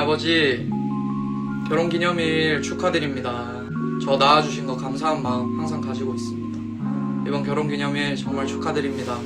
아버지 결혼 기념일 축하드립니다. 저 낳아주신 거 감사한 마음 항상 가지고 있습니다. 이번 결혼 기념일 정말 축하드립니다.